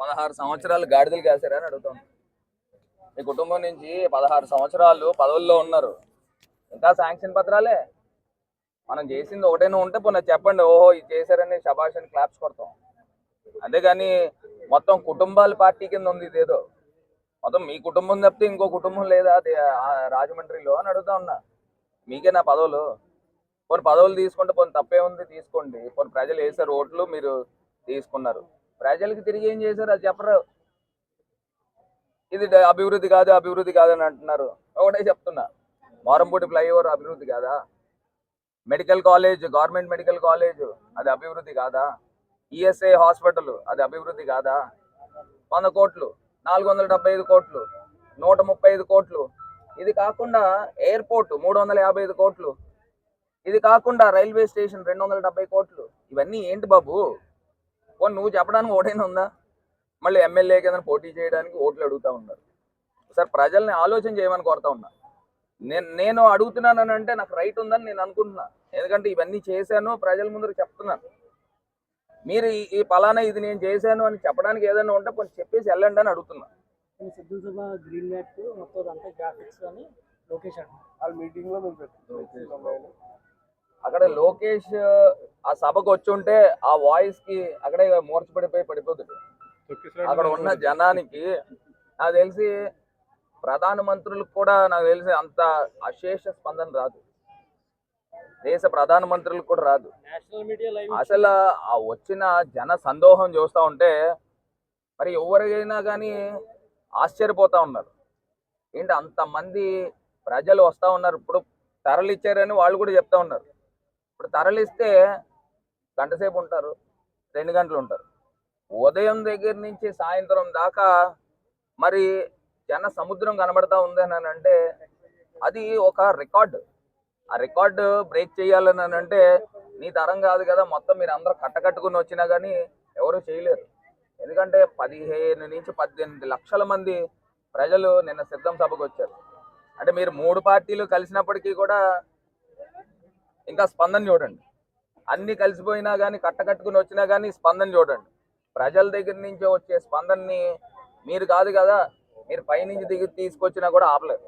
పదహారు సంవత్సరాలు గాడిదలు కాశారని అడుగుతాం అడుగుతాను మీ కుటుంబం నుంచి పదహారు సంవత్సరాలు పదవుల్లో ఉన్నారు. ఇంకా శాంక్షన్ పత్రాలే? మనం చేసింది ఒకటైనా ఉంటే పోనీ చెప్పండి. ఓహో ఇది చేశారని శబాష్ అని క్లాప్స్ కొడతాం. అంతేగాని మొత్తం కుటుంబాల పార్టీ కింద ఉంది ఇదేదో. మొత్తం మీ కుటుంబం తప్పితే ఇంకో కుటుంబం లేదా? అది ఆ రాజమండ్రిలో అని అడుగుతా ఉన్నా. మీకే నా పదవులు. కొన్ని పదవులు తీసుకుంటే కొన్ని తప్పే ఉంది తీసుకోండి. కొన్ని ప్రజలు వేసారు ఓట్లు మీరు తీసుకున్నారు. ప్రజలకు తిరిగి ఏం చేశారు? అది చెప్పరు. ఇది అభివృద్ధి కాదు అభివృద్ధి కాదు అని అంటున్నారు. ఒకటే చెప్తున్నా. మారంపూటి ఫ్లైఓవర్ అభివృద్ధి కాదా? Medical college government medical college అది అభివృద్ధి కాదా? ఈఎస్ఐ హాస్పిటల్ అది అభివృద్ధి కాదా? వంద కోట్లు నాలుగు వందల డెబ్బై ఐదు కోట్లు నూట ముప్పై ఐదు కోట్లు. ఇది కాకుండా ఎయిర్పోర్ట్ మూడు వందల యాభై ఐదు కోట్లు. ఇది కాకుండా రైల్వే స్టేషన్ రెండు వందల డెబ్బై కోట్లు. ఇవన్నీ ఏంటి బాబు? పోనీ నువ్వు చెప్పడానికి ఓటైనా ఉందా? మళ్ళీ ఎమ్మెల్యే కింద పోటీ చేయడానికి ఓట్లు అడుగుతా ఉన్నారు. సార్ ప్రజల్ని ఆలోచన చేయమని కోరుతా ఉన్నా. నేను నేను అడుగుతున్నాను అంటే నాకు రైట్ ఉందని నేను అనుకుంటున్నా. ఎందుకంటే ఇవన్నీ చేశాను ప్రజల ముందు చెప్తున్నాను. మీరు ఈ- పలానా ఇది నేను చేశాను అని చెప్పడానికి ఏదైనా ఉంటే కొంచెం చెప్పేసి వెళ్ళండి అని అడుగుతున్నా. గ్రీన్ మ్యాట్ మొత్తం అంతా గ్రాఫిక్స్ అని లోకేష్ అంట వాళ్ళ మీటింగ్లో మేము పెట్టాం అక్కడ లోకేష్ ఆ సభకు వచ్చి ఉంటే ఆ వాయిస్కి అక్కడే మూర్చపడిపోయి పడిపోతుంది. అక్కడ ఉన్న జనానికి నాకు తెలిసి ప్రధాన మంత్రులకు కూడా నాకు తెలిసి అంత అశేష స్పందన రాదు. దేశ ప్రధాన మంత్రులకు కూడా రాదు. అసలు ఆ వచ్చిన జన సందోహం చూస్తూ ఉంటే మరి ఎవరికైనా కానీ ఆశ్చర్యపోతా ఉన్నారు. ఏంటి అంతమంది ప్రజలు వస్తూ ఉన్నారు. ఇప్పుడు తరలిచ్చారని వాళ్ళు కూడా చెప్తా ఉన్నారు. ఇప్పుడు తరలిస్తే గంట సేపు ఉంటారు రెండు గంటలు ఉంటారు. ఉదయం దగ్గర నుంచి సాయంత్రం దాకా మరి జన సముద్రం కనబడతా ఉంది అంటే అది ఒక రికార్డు. ఆ రికార్డు బ్రేక్ చేయాలని అంటే నీ తరం కాదు కదా మొత్తం మీరు అందరూ కట్టకట్టుకుని వచ్చినా కానీ ఎవరు చేయలేరు. ఎందుకంటే పదిహేను నుంచి పద్దెనిమిది లక్షల మంది ప్రజలు నిన్న సిద్ధం సభకు వచ్చారు. అంటే మీరు మూడు పార్టీలు కలిసినప్పటికీ కూడా ఇంకా స్పందన చూడండి. అన్ని కలిసిపోయినా కానీ కట్టకట్టుకుని వచ్చినా కానీ స్పందన చూడండి. ప్రజల దగ్గర నుంచి వచ్చే స్పందనని మీరు కాదు కదా మీరు పైనుంచి దిగి తీసుకొచ్చినా కూడా ఆపలేదు